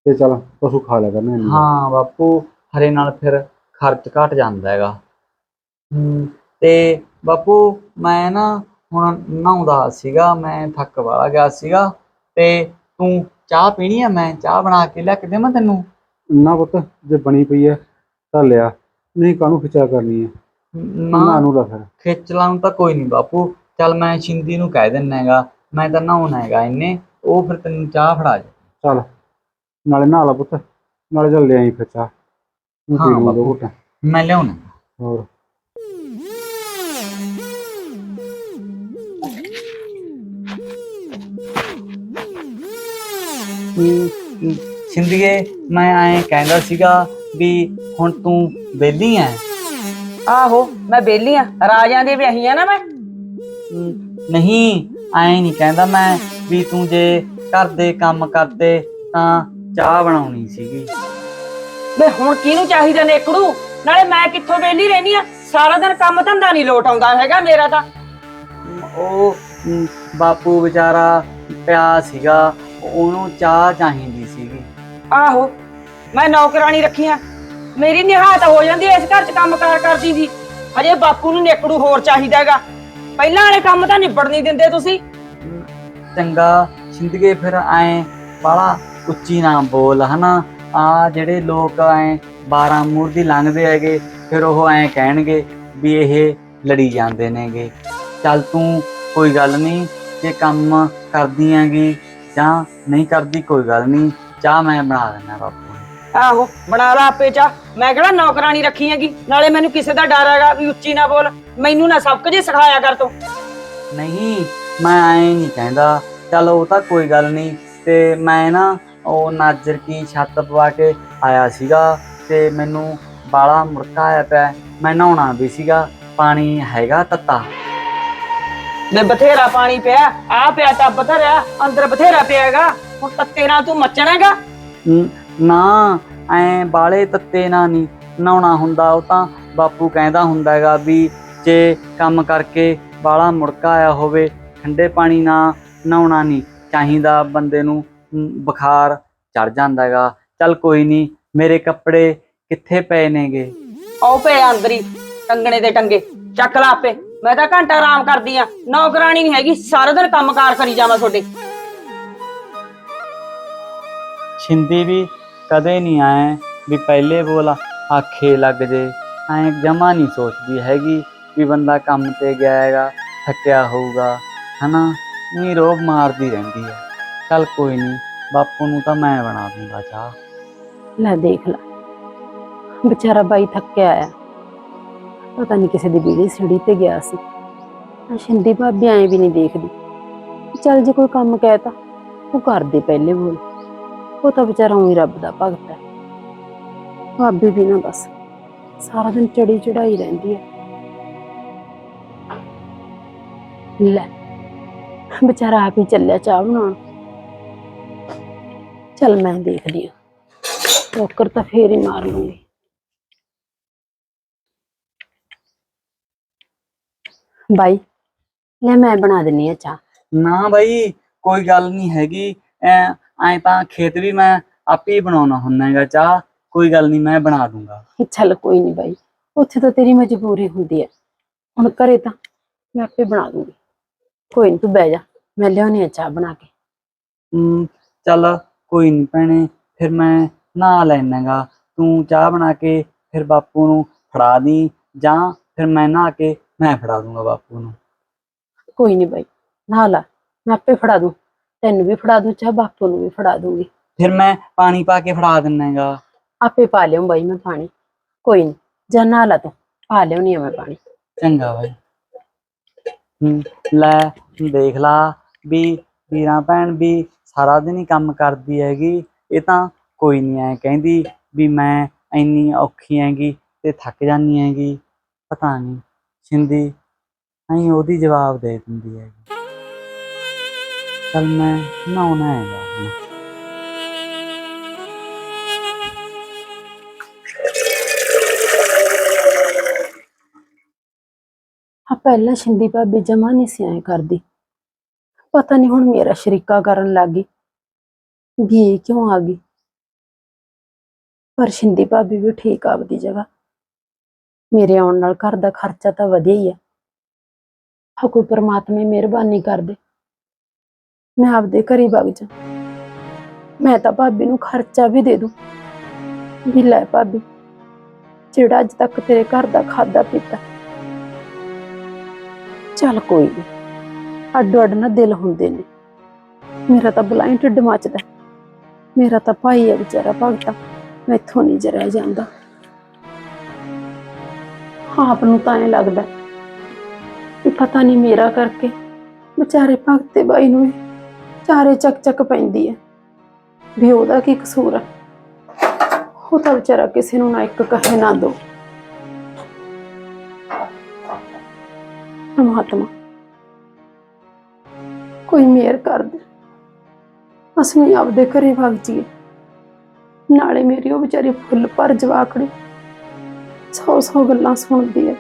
ਤੇ ਚੱਲ ਪਸ਼ੂ ਖਾ ਲਿਆ ਕਰਨੇ। ਹਾਂ ਬਾਪੂ ਹਰੇ ਨਾਲ ਫਿਰ ਖਰਚ ਘਟ ਜਾਂਦਾ ਹੈਗਾ। ਤੇ ਬਾਪੂ ਮੈਂ ਨਾ ਹੁਣ ਨਹਾਉਂਦਾ ਸੀਗਾ ਮੈਂ ਥੱਕ ਵਾਲਾ ਗਿਆ ਸੀਗਾ ਤੇ ਤੂੰ ਚਾਹ ਪੀਣੀ ਆ? ਮੈਂ ਚਾਹ ਬਣਾ ਕੇ ਲਿਆ ਕੇ ਦੇਵਾਂ ਤੈਨੂੰ? ਨਾ ਪੁੱਤ ਜੇ ਬਣੀ ਪਈ ਹੈ ਤਾਂ ਲਿਆ ਨਹੀਂ ਕਾਹਨੂੰ ਖਿਚਾ ਕਰਨੀ ਹੈ ਨਾ। ਨਾ ਨੂੰ ਲਾ ਫਿਰ। ਖੇਚਲਾਂ ਨੂੰ ਤਾਂ ਕੋਈ ਨਹੀਂ ਬਾਪੂ। ਚੱਲ ਮੈਂ ਸ਼ਿੰਦੀ ਨੂੰ ਕਹਿ ਦਿੰਨਾ ਹੈਗਾ। ਮੈਂ ਤਾਂ ਨਹਾਉਣਾ ਹੈਗਾ ਇਹਨੇ ਉਹ ਫਿਰ ਤੈਨੂੰ ਚਾਹ ਫੜਾ ਜਾ ਚੱਲ। ਨਾਲੇ ਨਹਾ ਲਾ ਪੁੱਤ। ਨਾਲੇ ਚੱਲ ਲਿਆਈ ਫਿਰ ਚਾਹ। ਮੈਂ ਪੀ ਹਾਂ ਦੋ ਬਾਪੂ। ਘੁੱਟਾਂ। ਮੈਂ ਲਿਆਉਣਾ। ਹੋਰ। ਸਿੰਧੀਏ ਮੈਂ ਐਂ ਕਹਿੰਦਾ ਸੀਗਾ ਵੀ ਹੁਣ ਤੂੰ ਵਿਹਲੀ ਐ। ਆਹੋ ਮੈਂ ਬੇਲੀ ਆ। ਰਾਜਿਆਂ ਦੇ ਵਿਆਹੀ ਆ ਨਾ ਮੈਂ। ਨਹੀਂ ਐਂ ਨਹੀਂ ਕਹਿੰਦਾ ਮੈਂ ਵੀ ਤੂੰ ਜੇ ਘਰ ਦੇ ਕੰਮ ਕਰਦੇ ਤਾਂ ਚਾਹ ਬਣਾਉਣੀ ਸੀਗੀ। ਵੇ ਹੁਣ ਕਿਹਨੂੰ ਚਾਹੀਦਾ ਨੇਕੜੂ? ਨਾਲੇ ਮੈਂ ਕਿੱਥੋਂ ਵੇਲੀ ਰਹਿਨੀ ਆ? ਸਾਰਾ ਦਿਨ ਕੰਮ ਧੰਦਾ ਨਹੀਂ ਲੋਟ ਆਉਂਦਾ ਹੈਗਾ ਮੇਰਾ ਤਾਂ। ਉਹ ਬਾਪੂ ਵਿਚਾਰਾ ਪਿਆ ਸੀਗਾ ਉਹਨੂੰ ਚਾਹ ਚਾਹੀਦੀ ਸੀਗੀ। ਆਹੋ ਮੈਂ ਨੌਕਰਾਨੀ ਰੱਖੀਆਂ ਮੇਰੀ ਨਿਹਾਤ ਹੋ ਜਾਂਦੀ ਐ, ਇਸ ਘਰ 'ਚ ਕੰਮ ਕਾਰ ਕਰਦੀ ਸੀ ਹਜੇ ਬਾਪੂ ਨੂੰ ਨੇਕੜੂ ਹੋਰ ਚਾਹੀਦਾ ਹੈਗਾ। ਪਹਿਲਾਂ ਵਾਲੇ ਕੰਮ ਤਾਂ ਨਿਬੜ ਨਹੀਂ ਦਿੰਦੇ ਤੁਸੀਂ। ਚੰਗਾ ਸਿੰਧਗੇ ਫਿਰ ਐਂ, ਬਾਲਾ ਉੱਚੀ ਨਾ ਬੋਲ, ਹਨਾ? ਆ ਜਿਹੜੇ ਲੋਕ ਐਂ 12 ਮੂਰਤੀ ਲੰਘਦੇ ਹੈਗੇ, ਫਿਰ ਉਹ ਐਂ ਕਹਿਣਗੇ ਵੀ ਇਹ ਲੜੀ ਜਾਂਦੇ ਨੇਗੇ। ਚੱਲ ਤੂੰ ਕੋਈ ਗੱਲ ਨਹੀਂ, ਜੇ ਕੰਮ ਕਰਦੀ ਹੈਗੀ ਜਾਂ ਨਹੀਂ ਕਰਦੀ ਕੋਈ ਗੱਲ ਨਹੀਂ, ਚਾਹ ਮੈਂ ਬਣਾ ਦਿੰਦਾ ਬਾਪੂ। ਆਹੋ ਬਣਾ ਲਾ ਆਪੇ ਚਾ ਮੈਂ ਕਿਹੜਾ ਨੌਕਰਾਨੀ ਰੱਖੀ ਹੈਗੀ? ਨਾਲੇ ਮੈਨੂੰ ਕਿਸੇ ਦਾ ਡਰ ਹੈਗਾ ਵੀ ਉੱਚੀ ਨਾ ਬੋਲ। ਮੈਨੂੰ ਨਾ ਸਬਕ ਜੇ ਸਿਖਾਇਆ ਕਰ ਤੂੰ। ਨਹੀਂ ਮੈਂ ਐਂ ਨਹੀਂ ਕਹਿੰਦਾ। ਚੱਲ ਉਹ ਤਾਂ ਕੋਈ ਗੱਲ ਨਹੀਂ। ਤੇ ਮੈਂ ਨਾ ਉਹ ਨਾਜਰ ਕੀ ਛੱਤ ਪਵਾ ਕੇ ਆਇਆ ਸੀਗਾ ਤੇ ਮੈਨੂੰ ਬਾਲਾ ਮੁੜਕਾ ਆਇਆ ਪਿਆ। ਮੈਂ ਨਹਾਉਣਾ ਵੀ ਸੀਗਾ। ਪਾਣੀ ਹੈਗਾ ਤੱਤਾ। ਨੇ ਬਥੇਰਾ ਪਾਣੀ ਪਿਆ। ਆ ਪਿਆ ਤਾਂ ਬਥੇਰਾ। ਅੰਦਰ ਬਥੇਰਾ ਪਿਆ ਹੈਗਾ। ਹੁਣ ਤੱਤੇ ਨਾਲ ਤੂੰ ਮੱਚਣਾਗਾ ਨ- ਨਾ ਐ ਬਾਲੇ ਤੱਤੇ ਨਾ ਨਹੀਂ ਨਹਾਉਣਾ ਹੁੰਦਾ ਉਹ ਤਾਂ ਬਾਪੂ ਕਹਿੰਦਾ ਹੁੰਦਾ ਹੈਗਾ ਵੀ ਜੇ ਕੰਮ ਕਰਕੇ ਬਾਲਾ ਮੁੜਕਾ ਆਇਆ ਹੋਵੇ ਠੰਡੇ ਪਾਣੀ ਨਾਲ ਨਹਾਉਣਾ ਨਹੀਂ ਚਾਹੀਦਾ ਬੰਦੇ ਨੂੰ ਬੁਖਾਰ ਚੜ ਜਾਂਦਾ ਹੈਗਾ। ਚੱਲ ਕੋਈ ਨਹੀਂ ਮੇਰੇ ਕੱਪੜੇ ਕਿੱਥੇ ਪਏ ਨੇਗੇ? ਆਉ ਪਏ ਅੰਦਰ ਟੰਗਣੇ ਦੇ ਟੰਗੇ ਚੱਕ ਲਾ ਆਪੇ। ਮੈਂ ਤਾਂ ਘੰਟਾ ਆਰਾਮ ਕਰਦੀ ਆ ਨੌਕਰਾਨੀ ਨਹੀਂ ਹੈਗੀ ਸਾਰਾ ਦਿਨ ਕੰਮਕਾਰ ਕਰੀ ਜਾਵਾਂ ਤੁਹਾਡੇ। ਛਿੰਦੀ ਵੀ ਕਦੇ ਨਹੀਂ ਆਏ ਵੀ ਪਹਿਲੇ ਬੋਲ ਆਖੇ ਲੱਗ ਜੇ ਐ ਜਮਾ ਨਹੀਂ ਸੋਚਦੀ ਹੈਗੀ ਵੀ ਬੰਦਾ ਕੰਮ ਤੇ ਗਿਆ ਹੈਗਾ ਥੱਕਿਆ ਹੋਊਗਾ ਹਨਾ ਨਹੀਂ ਰੋਬ ਮਾਰਦੀ ਰਹਿੰਦੀ ਹੈ ਚੱਲ ਕੋਈ ਨਹੀਂ ਬਾਪੂ ਨੂੰ ਤਾਂ ਮੈਂ ਬਣਾ ਦੂੰਗਾ ਚਾਹ ਲੈ ਦੇਖ ਲੈ ਵਿਚਾਰਾ ਬਾਈ ਥੱਕਿਆ ਆਇਆ ਪਤਾ ਨਹੀਂ ਕਿਸੇ ਦੀ ਬੀੜੀ ਸਿੜੀ ਤੇ ਗਿਆ ਸੀ ਆਹ ਸ਼ਿੰਦੀ ਭਾਬੀ ਐਂ ਵੀ ਨਹੀਂ ਦੇਖਦੀ ਚੱਲ ਜੇ ਕੋਈ ਕੰਮ ਕਹਿਤਾ ਉਹ ਕਰਦੇ ਪਹਿਲੇ ਬੋਲ ਉਹ ਤਾਂ ਵਿਚਾਰਾ ਉਹੀ ਰੱਬ ਦਾ ਭਗਤ ਹੈ। ਭਾਬੀ ਵੀ ਨਾ ਬਸ ਸਾਰਾ ਦਿਨ ਚੜੀ ਚੜਾਈ ਰਹਿੰਦੀ ਹੈ। ਲੈ, ਵਿਚਾਰਾ ਆਪ ਹੀ ਚੱਲਿਆ ਚਾਹ ਬਣਾਉਣ। ਚੱਲ ਮੈਂ ਦੇਖਦੀ ਹਾਂ। ਟੋਕਰ ਤਾਂ ਫੇਰ ਹੀ ਮਾਰ ਲੂੰਗੀ। ਬਾਈ, ਲੈ ਮੈਂ ਬਣਾ ਦਿੰਨੀ ਆ ਚਾਹ। ਨਾ ਬਾਈ, ਕੋਈ ਗੱਲ ਨਹੀਂ ਹੈਗੀ। ਐ ਐਂ ਤਾਂ ਖੇਤ ਵੀ ਮੈਂ ਆਪੇ ਹੀ ਬਣਾਉਣਾ ਹੁੰਦਾ ਹੈਗਾ ਚਾਹ ਕੋਈ ਗੱਲ ਨਹੀਂ ਮੈਂ ਬਣਾ ਦੂੰਗਾ। ਚੱਲ ਕੋਈ ਨਹੀਂ ਬਾਈ ਉੱਥੇ ਤਾਂ ਤੇਰੀ ਮਜਬੂਰੀ ਹੁੰਦੀ ਹੈ। ਹੁਣ ਘਰੇ ਤਾਂ ਮੈਂ ਆਪੇ ਬਣਾ ਦੂੰਗੀ। ਕੋਈ ਨਹੀਂ ਤੂੰ ਬਹਿ ਜਾ ਮੈਂ ਲਿਆਉਣੀ ਆ ਚਾਹ ਬਣਾ ਕੇ। ਹਮ, ਚੱਲ ਕੋਈ ਨਹੀਂ ਭੈਣੇ ਫਿਰ ਮੈਂ ਨਹਾ ਲੈਣਾਗਾ ਤੂੰ ਚਾਹ ਬਣਾ ਕੇ ਫਿਰ ਬਾਪੂ ਨੂੰ ਫੜਾ ਦੀ ਜਾਂ ਫਿਰ ਮੈਂ ਨਹਾ ਕੇ ਮੈਂ ਫੜਾ ਦੂੰਗਾ ਬਾਪੂ ਨੂੰ। ਕੋਈ ਨਹੀਂ ਬਾਈ ਨਹਾ ਲਾ ਮੈਂ ਆਪੇ ਫੜਾ ਦੂੰ। ਤੈਨੂੰ ਵੀ ਫੜਾ ਦੂੰ ਚਾਹ ਬਾਪੂ ਨੂੰ ਵੀ ਫੜਾ ਦੂੰਗੀ। ਫਿਰ ਮੈਂ ਪਾਣੀ ਪਾ ਕੇ ਫੜਾ ਦਿੰਨਾਗਾ। ਆਪੇ ਪਾ ਲਿਆਉਂ ਬਾਈ ਮੈਂ ਪਾਣੀ। ਕੋਈ ਨਹੀਂ ਜਾ ਨਹਾ ਲਾ ਤੂੰ ਪਾ ਲਿਆਉਣੀ ਆ ਮੈਂ ਪਾਣੀ। ਚੰਗਾ ਬਾਈ। ਲੈ ਦੇਖ ਲਾ ਵੀ ਵੀਰਾਂ ਭੈਣ ਵੀ ਸਾਰਾ ਦਿਨ ਹੀ ਕੰਮ ਕਰਦੀ ਹੈਗੀ ਇਹ ਤਾਂ ਕੋਈ ਨਹੀਂ ਐ ਕਹਿੰਦੀ ਵੀ ਮੈਂ ਇੰਨੀ ਔਖੀ ਹੈਗੀ ਤੇ ਥੱਕ ਜਾਂਦੀ ਹੈਗੀ ਪਤਾ ਨਹੀਂ ਸਿੰਦੀ ਐਂ ਉਹਦੀ ਜਵਾਬ ਦੇ ਦਿੰਦੀ ਹੈਗੀ। ਚੱਲ ਮੈਂ ਨਹਾਉਣਾ ਹੈਗਾ ਹੁਣ ਆ ਪਹਿਲਾਂ ਸ਼ਿੰਦੀ ਭਾਬੀ ਜਮਾ ਨਹੀਂ ਸੀ ਐਂ ਕਰਦੀ ਪਤਾ ਨਹੀਂ ਹੁਣ ਮੇਰਾ ਸ਼ਰੀਕਾ ਕਰਨ ਲੱਗ ਗਈ ਵੀ ਇਹ ਕਿਉਂ ਆ ਗਈ ਪਰ ਸ਼ਿੰਦੀ ਭਾਬੀ ਵੀ ਠੀਕ ਆ ਆਪਦੀ ਜਗ੍ਹਾ ਮੇਰੇ ਆਉਣ ਨਾਲ ਘਰ ਦਾ ਖਰਚਾ ਤਾਂ ਵਧਿਆ ਹੀ ਆ ਆ ਕੋਈ ਪ੍ਰਮਾਤਮਾ ਹੀ ਮਿਹਰਬਾਨੀ ਕਰ ਦੇ ਮੈਂ ਆਪਦੇ ਘਰੇ ਵਗ ਜਾ। ਮੈਂ ਤਾਂ ਭਾਬੀ ਨੂੰ ਖਰਚਾ ਵੀ ਦੇ ਦੂੰ। ਵੀ ਲੈ ਭਾਬੀ, ਜਿਹੜਾ ਅੱਜ ਤੱਕ ਤੇਰੇ ਘਰ ਦਾ ਖਾਦਾ ਪੀਤਾ। ਚੱਲ ਕੋਈ ਨਹੀਂ ਅੱਡੋ ਅੱਡ ਨਾ ਦਿਲ ਹੁੰਦੇ ਨੇ। ਮੇਰਾ ਤਾਂ ਬਲਾਈ ਢਿੱਡ ਮੱਚਦਾ। ਮੇਰਾ ਤਾਂ ਭਾਈ ਹੈ ਵਿਚਾਰਾ ਭਗਤਾ, ਮੈਥੋਂ ਨਹੀਂ ਜਰਿਆ ਜਾਂਦਾ। ਆਪ ਨੂੰ ਤਾਂ ਐ ਲੱਗਦਾ ਕਿ ਪਤਾ ਨਹੀਂ ਮੇਰਾ ਕਰਕੇ ਵਿਚਾਰੇ ਭਗਤੇ ਬਾਈ ਨੂੰ ਵੀ ਚਾਰੇ ਚੱਕ ਚੱਕ ਪੈਂਦੀ ਹੈ। ਵੀ ਉਹਦਾ ਕੀ ਕਸੂਰ ਹੈ ਉਹ ਤਾਂ ਵਿਚਾਰਾ ਕਿਸੇ ਨੂੰ ਨਾ ਇੱਕ ਕਹੇ ਨਾ ਦੋ। ਪਰਮਾਤਮਾ, ਕੋਈ ਮਿਹਰ ਕਰ ਦੇ। ਅਸੀਂ ਆਪਦੇ ਘਰੇ ਵਗ ਜੀਏ ਨਾਲੇ ਮੇਰੀ ਉਹ ਵਿਚਾਰੀ ਫੁੱਲ ਪਰ ਜਵਾਕੜੀ ਸੌ ਸੌ ਗੱਲਾਂ ਸੁਣਦੀ ਹੈ।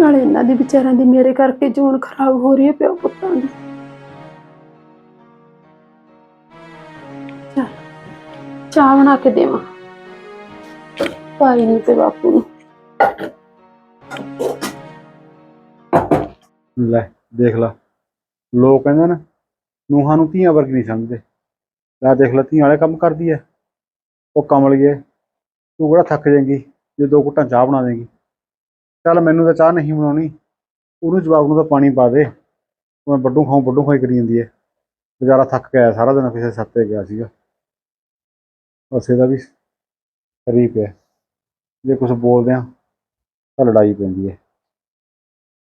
ਨਾਲੇ ਇਹਨਾਂ ਦੀ ਵਿਚਾਰਿਆਂ ਦੀ ਮੇਰੇ ਕਰਕੇ ਜੂਨ ਖਰਾਬ ਹੋ ਰਹੀ ਹੈ ਪਿਓ ਪੁੱਤਾਂ ਦੀ। ਚੱਲ, ਚਾਹ ਬਣਾ ਕੇ ਦੇਵਾਂ। ਭਾਈ ਨੂੰ ਤੇ ਬਾਪੂ ਨੂੰ। ਲੈ, ਦੇਖ ਲਾ। ਲੋਕ ਕਹਿੰਦੇ ਨੇ, ਨੂੰਹਾਂ ਨੂੰ ਧੀਆਂ ਵਰਗੀ ਨਹੀਂ ਸਮਝਦੇ। ਲੈ ਦੇਖ ਲਾ, ਧੀਆਂ ਵਾਲੇ ਕੰਮ ਕਰਦੀ ਐ। ਉਹ ਕਮਲ ਗਏ ਤੂੰ ਕਿਹੜਾ ਥੱਕ ਜਾਏਂਗੀ, ਜੇ ਦੋ ਘੁੱਟਾਂ ਚਾਹ ਬਣਾ ਦੇਂਗੀ। ਚੱਲ ਮੈਨੂੰ ਤਾਂ ਚਾਹ ਨਹੀਂ ਬਣਾਉਣੀ। ਉਹਨੂੰ ਜਵਾਬ ਨੂੰ ਤਾਂ ਪਾਣੀ ਪਾ ਦੇ। ਮੈਂ ਵੱਡੂ ਖਾਉ ਵੱਡੂ ਖਾਈ ਕਰੀ ਜਾਂਦੀ ਹੈ ਵਿਚਾਰਾ ਥੱਕ ਕੇ ਆਇਆ ਸਾਰਾ ਦਿਨ, ਕਿਸੇ ਸੱਤੇ ਗਿਆ ਸੀਗਾ। ਬਸ ਇਹਦਾ ਵੀ ਸਰੀ ਪਿਆ ਜੇ ਕੁਝ ਬੋਲਦੇ ਆ, ਤਾਂ ਲੜਾਈ ਪੈਂਦੀ ਐ।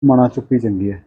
ਮਨਾ ਚੁੱਪੀ ਚੰਗੀ ਹੈ